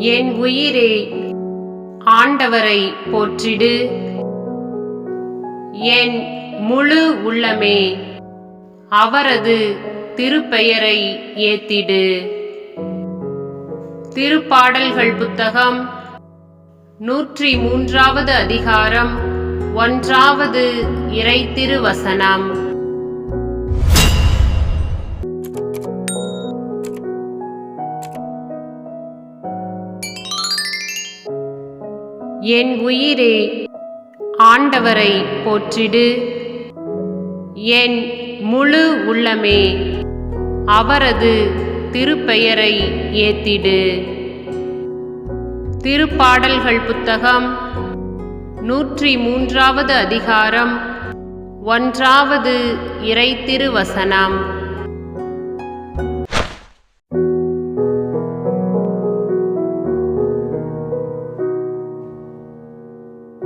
என் உயிரே ஆண்டவரை போற்றிடு. என் முழு உள்ளமே அவரது திருப்பெயரை ஏத்திடு. திருப்பாடல்கள் புத்தகம் நூற்றி மூன்றாவது அதிகாரம் ஒன்றாவது இறை திருவசனம். என் உயிரே ஆண்டவரை போற்றிடு. என் முழு உள்ளமே அவரது திருப்பெயரை ஏத்திடு. திருப்பாடல்கள் புத்தகம் நூற்றி மூன்றாவது அதிகாரம் ஒன்றாவது இறை திருவசனம்